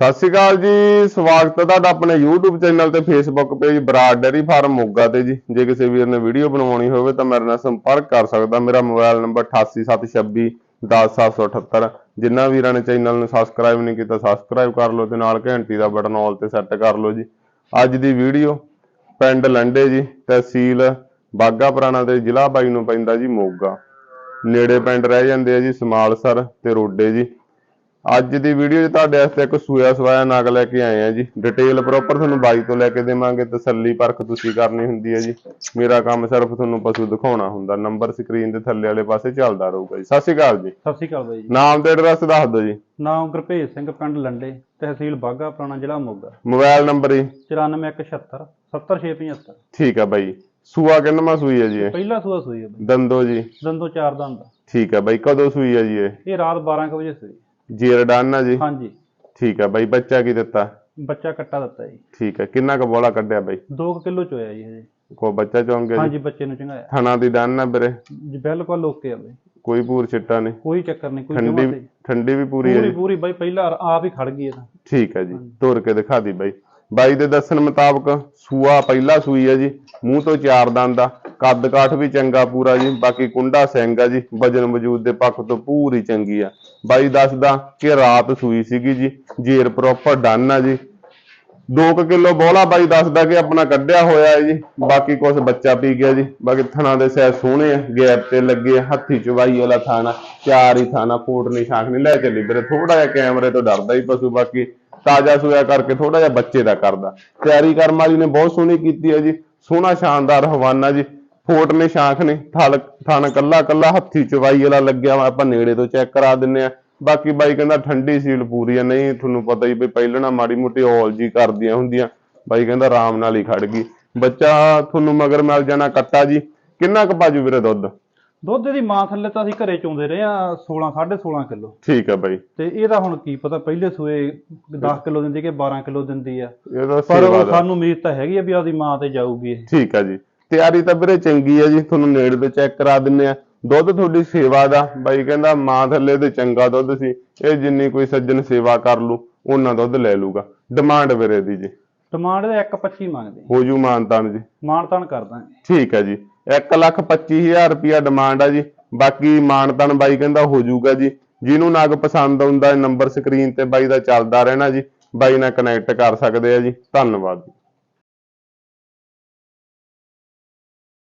ਸਤਿ ਸ਼੍ਰੀ ਅਕਾਲ ਜੀ, ਸਵਾਗਤ ਹੈ ਤੁਹਾਡਾ ਆਪਣੇ YouTube ਚੈਨਲ ਤੇ Facebook page Brar dairy farm Moga ਤੇ ਜੀ। ਜੇ ਕਿਸੇ ਵੀਰ ਨੇ ਵੀਡੀਓ ਬਣਵਾਉਣੀ ਹੋਵੇ ਤਾਂ ਮੇਰੇ ਨਾਲ ਸੰਪਰਕ ਕਰ ਸਕਦਾ। ਮੇਰਾ ਮੋਬਾਈਲ ਨੰਬਰ 8876 10778 ਜਿਨ੍ਹਾਂ ਵੀਰਾਂ ਨੇ ਚੈਨਲ ਨੂੰ ਸਬਸਕ੍ਰਾਈਬ ਨਹੀਂ ਕੀਤਾ ਸਬਸਕ੍ਰਾਈਬ ਕਰ ਲਓ ਤੇ ਨਾਲ ਘੰਟੀ ਦਾ ਬਟਨ ਆਲ ਤੇ ਸੈੱਟ ਕਰ ਲਓ ਜੀ। ਅੱਜ ਦੀ ਵੀਡੀਓ ਪਿੰਡ ਲੰਡੇ ਜੀ, ਤਹਿਸੀਲ ਬਾਗਾ ਪੁਰਾਣਾ ਤੇ ਜ਼ਿਲ੍ਹਾ ਬਾਈ ਨੂੰ ਪੈਂਦਾ ਜੀ ਮੋਗਾ। ਨੇੜੇ ਪਿੰਡ ਰਹਿ ਜਾਂਦੇ ਆ ਜੀ, ਸਮਾਲਸਰ ਤੇ ਰੋਡੇ ਜੀ। ਅੱਜ ਦੀ ਵੀਡੀਓ 'ਚ ਤੁਹਾਡੇ ਵਾਸਤੇ ਇੱਕ ਸੂਆ ਸਵਾਇਆ ਨਗ ਲੈ ਕੇ ਆਏ ਆ ਜੀ। ਡਿਟੇਲ ਪ੍ਰੋਪਰ ਤੁਹਾਨੂੰ ਬਾਈ ਤੋਂ ਲੈ ਕੇ ਦੇਵਾਂਗੇ ਤਸੱਲੀ ਪਰਖ ਤੁਸੀਂ ਕਰਨੀ ਹੁੰਦੀ ਹੈ ਜੀ। ਮੇਰਾ ਕੰਮ ਸਿਰਫ ਤੁਹਾਨੂੰ ਪਸ਼ੂ ਦਿਖਾਉਣਾ ਹੁੰਦਾ। ਨੰਬਰ ਸਕਰੀਨ ਦੇ ਥੱਲੇ ਵਾਲੇ ਪਾਸੇ ਚੱਲਦਾ ਰਹੂਗਾ ਜੀ। ਸਤਿ ਸ਼੍ਰੀ ਅਕਾਲ ਜੀ। ਸਤਿ ਸ਼੍ਰੀ ਅਕਾਲ ਬਾਈ ਜੀ। ਨਾਮ ਤੇ ਐਡਰੈਸ ਦੱਸ ਦਿਓ ਜੀ। ਨਾਮ ਗੁਰਭੇਜ ਸਿੰਘ ਪਿੰਡ ਲੰਡੇ ਤਹਿਸੀਲ ਬਾਗਾ ਪੁਰਾਣਾ ਜ਼ਿਲ੍ਹਾ ਮੋਗਾ। ਮੋਬਾਈਲ ਨੰਬਰ ਜੀ। 94176 70675 ਠੀਕ ਹੈ ਬਾਈ। ਸੂਆ ਕਿੰਨਵਾਂ ਸੂਈ ਹੈ ਜੀ ਇਹ? ਪਹਿਲਾ ਸੂਆ ਸੂਈ ਹੈ ਬਾਈ। ਦੰਦੋ ਜੀ। ਦੰਦੋ ਚਾਰ ਦੰਦ। ਠੀਕ ਹੈ ਬਾਈ। ਕਦੋਂ ਸੂਈ ਹੈ ਜੀ ਇਹ? ਇਹ ਰਾਤ 12 ਕੁ ਵਜੇ ਸੂਈ। ਜੀਰਡਾਨਾ ਜੀ? ਹਾਂਜੀ। ਠੀਕ ਹੈ ਬਾਈ ਬੱਚਾ ਕੀ ਦਿੱਤਾ? ਬੱਚਾ ਕੱਟਾ ਦਿੱਤਾ ਜੀ। ਠੀਕ ਹੈ ਕਿੰਨਾ ਕੁ ਬੋਲਾ ਕੱਢਿਆ ਬਾਈ? 2 ਕਿਲੋ ਚ ਹੋਇਆ ਜੀ ਹਜੇ। ਕੋ ਬੱਚਾ ਜੀ? ਹਾਂਜੀ ਬੱਚੇ ਨੂੰ ਚੰਗਾਇਆ। ਥਣਾ ਦੀ ਡਾਨ ਨਾ ਵੀਰੇ? ਜੀ ਬਿਲਕੁਲ ਓਕੇ ਆ ਬਾਈ। ਕੋਈ ਪੂਰ ਛਿੱਟਾ ਨਹੀਂ? ਕੋਈ ਚੱਕਰ ਨਹੀਂ ਕੋਈ ਠੰਡੀ ਠੰਡੀ ਵੀ ਪੂਰੀ ਹੈ ਪੂਰੀ ਪੂਰੀ ਬਾਈ ਪਹਿਲਾਂ ਆਪ ਹੀ ਖੜ ਗਈ ਇਹ ਤਾਂ। ਠੀਕ ਹੈ ਜੀ ਤੋਰ ਕੇ ਦਿਖਾ ਦੀ ਬਾਈ। ਬਾਈ ਦੇ ਦੱਸਣ ਮੁਤਾਬਕ ਸੂਆ ਪਹਿਲਾ ਸੂਈ ਹੈ ਜੀ ਮੂੰਹ ਤੋਂ ਚਾਰ ਦੰਦ ਦਾ ਕੱਦ ਕਾਠ ਵੀ ਚੰਗਾ ਪੂਰਾ ਜੀ ਬਾਕੀ ਕੁੰਡਾ ਸਿੰਘ ਆ ਜੀ ਵਜਨ ਵਜੂਦ ਦੇ ਪੱਖ ਤੋਂ ਪੂਰੀ ਚੰਗੀ ਆ। ਬਾਈ ਦੱਸਦਾ ਕਿ ਰਾਤ ਸੂਈ ਸੀਗੀ ਜੀ ਜੇਰ ਪ੍ਰੋਪਰ ਡਨ ਆ ਜੀ। 2 ਕਿਲੋ ਬੋਲਾ ਬਾਈ ਦੱਸਦਾ ਕਿ ਆਪਣਾ ਕੱਢਿਆ ਹੋਇਆ ਹੈ ਜੀ ਬਾਕੀ ਕੁਝ ਬੱਚਾ ਪੀ ਗਿਆ ਜੀ। ਬਾਕੀ ਥਣਾ ਦੇ ਸੈ ਸੋਹਣੇ ਆ ਗੈਪ ਤੇ ਲੱਗੇ ਆ, ਹੱਥੀ ਚਵਾਈ ਵਾਲਾ ਥਾਣਾ ਚਾਰ ਹੀ ਥਾਣਾ ਕੋਟ ਨਹੀਂ ਸ਼ਾਖ ਨਹੀਂ ਲੈ ਚੱਲੀ ਵੀਰੇ ਥੋੜਾ ਜਿਹਾ ਕੈਮਰੇ ਤੋਂ ਡਰਦਾ ਹੀ ਪਸ਼ੂ ਬਾਕੀ ਤਾਜ਼ਾ ਸੂਇਆ ਕਰਕੇ ਥੋੜਾ ਜਿਹਾ ਬੱਚੇ ਦਾ ਕਰਦਾ। ਤਿਆਰੀ ਕਰਮ ਵਾਲੀ ਨੇ ਬਹੁਤ ਸੋਹਣੀ ਕੀਤੀ ਹੈ ਜੀ ਸੋਹਣਾ ਸ਼ਾਨਦਾਰ ਹਵਾਨਾ ਜੀ। ਫੋਟ ਨੇ ਸ਼ਾਖ ਨੇ ਥਲ ਥਣ ਕੱਲਾ ਕੱਲਾ ਹੱਥੀ ਚਵਾਈ ਵਾਲਾ ਲੱਗਿਆ ਵਾ ਆਪਾਂ ਨੇੜੇ ਤੋਂ ਚੈੱਕ ਕਰਾ ਦਿੰਨੇ ਆ। ਬਾਕੀ ਬਾਈ ਕਹਿੰਦਾ ਠੰਡੀ ਸੀਲ ਪੂਰੀ ਆ ਨਹੀਂ ਤੁਹਾਨੂੰ ਪਤਾ ਹੀ ਵੀ ਪਹਿਲਣਾ ਮਾੜੀ ਮੋਟੀ ਔਲ ਜੀ ਕਰਦੀਆਂ ਹੁੰਦੀਆਂ। ਬਾਈ ਕਹਿੰਦਾ ਆਰਾਮ ਨਾਲ ਹੀ ਖੜ ਗਈ। ਬੱਚਾ ਤੁਹਾਨੂੰ ਮਗਰ ਮਿਲ ਜਾਣਾ ਕੱਟਾ ਜੀ। ਕਿੰਨਾ ਕੁ ਪਾਜੂ ਵੀਰੇ ਦੁੱਧ? ਦੁੱਧ ਦੀ ਮਾਂ ਥੱਲੇ ਤਾਂ ਅਸੀਂ ਘਰੇ ਚੋਂਦੇ ਰਹੇ ਆ 16 16.5 ਕਿਲੋ। ਠੀਕ ਹੈ ਬਾਈ। ਤੇ ਇਹਦਾ ਹੁਣ ਕੀ ਪਤਾ ਪਹਿਲੇ ਸੂਏ 10 ਕਿਲੋ ਦਿੰਦੀ ਕਿ 12 ਕਿਲੋ ਦਿੰਦੀ ਆ। ਪਰ ਸਾਨੂੰ ਉਮੀਦ ਤਾਂ ਹੈਗੀ ਆ ਵੀ ਆਪਦੀ ਮਾਂ ਤੇ ਜਾਊਗੀ ਠੀਕ ਹੈ ਜੀ। ਤਿਆਰੀ ਤਾਂ ਵੀਰੇ ਚੰਗੀ ਹੈ ਜੀ ਤੁਹਾਨੂੰ ਨੇੜੇ ਤੇ ਚੈੱਕ ਕਰਾ ਦਿੰਨੇ ਆ। ਦੁੱਧ ਤੁਹਾਡੀ ਸੇਵਾ ਦਾ ਬਾਈ ਕਹਿੰਦਾ ਮਾਂ ਥੱਲੇ ਤੇ ਚੰਗਾ ਦੁੱਧ ਸੀ ਇਹ ਜਿੰਨੀ ਕੋਈ ਸੱਜਣ ਸੇਵਾ ਕਰ ਲੂ ਉਹਨਾਂ ਦੁੱਧ ਲੈ ਲੂਗਾ। ਡਿਮਾਂਡ ਵੀਰੇ ਦੀ ਜੀ। ਡਿਮਾਂਡ ਦਾ 1.25 ਮੰਗਦੇ। ਹੋ ਜੂ ਮਾਨਤਾਨ ਜੀ। ਮਾਨਤਾਨ ਕਰ ਦਾਂਗੇ। ਠੀਕ ਹੈ ਜੀ। 125000 ਰੁਪਿਆ ਡਿਮਾਂਡ ਆ ਜੀ। ਬਾਕੀ ਮਾਨਤਾਨ ਬਾਈ ਕਹਿੰਦਾ ਹੋ ਜੂਗਾ ਜੀ। ਜਿਹਨੂੰ ਨਗ ਪਸੰਦ ਆਉਂਦਾ ਨੰਬਰ ਸਕਰੀਨ ਤੇ ਬਾਈ ਦਾ ਚੱਲਦਾ ਰਹਿਣਾ ਜੀ। ਬਾਈ ਨਾਲ ਕਨੈਕਟ ਕਰ ਸਕਦੇ ਆ ਜੀ। ਧੰਨਵਾਦ।